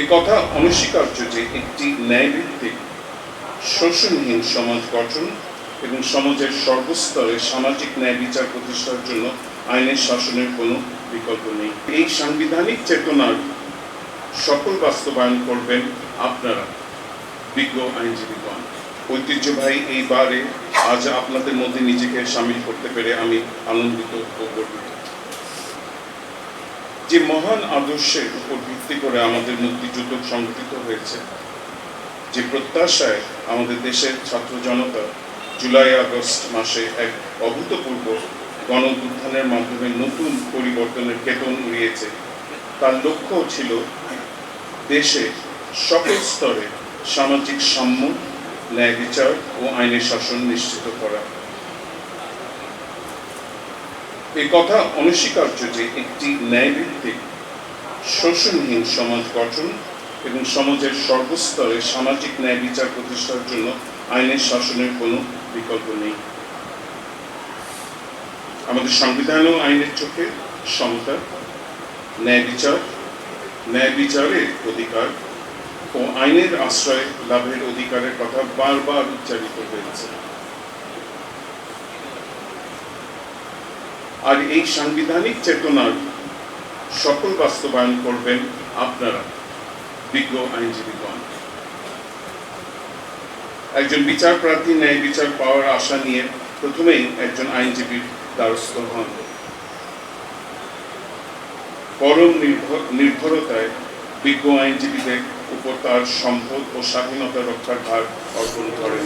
এ কথা অনস্বীকার্য যে একটি ন্যায়ভিত্তিক শোষণহীন সমাজ গঠন এবং সমাজের সর্বস্তরে সামাজিক ন্যায় বিচার প্রতিষ্ঠার জন্য আইনের শাসনের কোনো বিকল্প নেই। এই সাংবিধানিক চেতনার সকল বাস্তবায়ন করবেন আপনারা, বিজ্ঞ আইনজীবীগণ। ঐতিহ্যবাহী এই বারে আজ আপনাদের মধ্যে নিজেকে সামিল করতে পেরে আমি আনন্দিত ও গর্বিত। যে মহান আদর্শের উপর ভিত্তি করে আমাদের মুক্তিযুদ্ধ সংগঠিত হয়েছে, যে প্রত্যাশায় আমাদের দেশের ছাত্র জনতা জুলাই আগস্ট মাসে এক অভূতপূর্ব গণ মাধ্যমে নতুন পরিবর্তনের কেতন উড়িয়েছে, তার লক্ষ্য ছিল দেশে সকল স্তরে সামাজিক সাম্য, ন্যায় বিচার ও আইনের শাসন নিশ্চিত করা। এই কথা অনস্বীকার্য যে একটি ন্যায়ভিত্তিক শোষণহীন সমাজ গঠন এবং সমাজের সর্বস্তরে সামাজিক ন্যায় বিচার প্রতিষ্ঠার জন্য আইনের শাসনের কোনো বিকল্প নেই। আমাদের সংবিধান ও আইনের চোখে সমতা, ন্যায় বিচার, ন্যায় বিচারের অধিকার ও আইনের আশ্রয় লাভের অধিকারের কথা বারবার উচ্চারিত হয়েছে। আর এই সাংবিধানিক চেতনার সকল বাস্তবায়ন করবেন আপনারা, বিজ্ঞ আইনজীবীগণ। একজন বিচার প্রার্থী ন্যায় বিচার পাওয়ার আশা নিয়ে প্রথমেই একজন আইনজীবীর দ্বারস্থ হন। পরম নির্ভর নির্ভরতায় বিজ্ঞ আইনজীবীদের উপর তার সম্পদ ও স্বাধীনতা রক্ষার ভার অর্পণ করেন।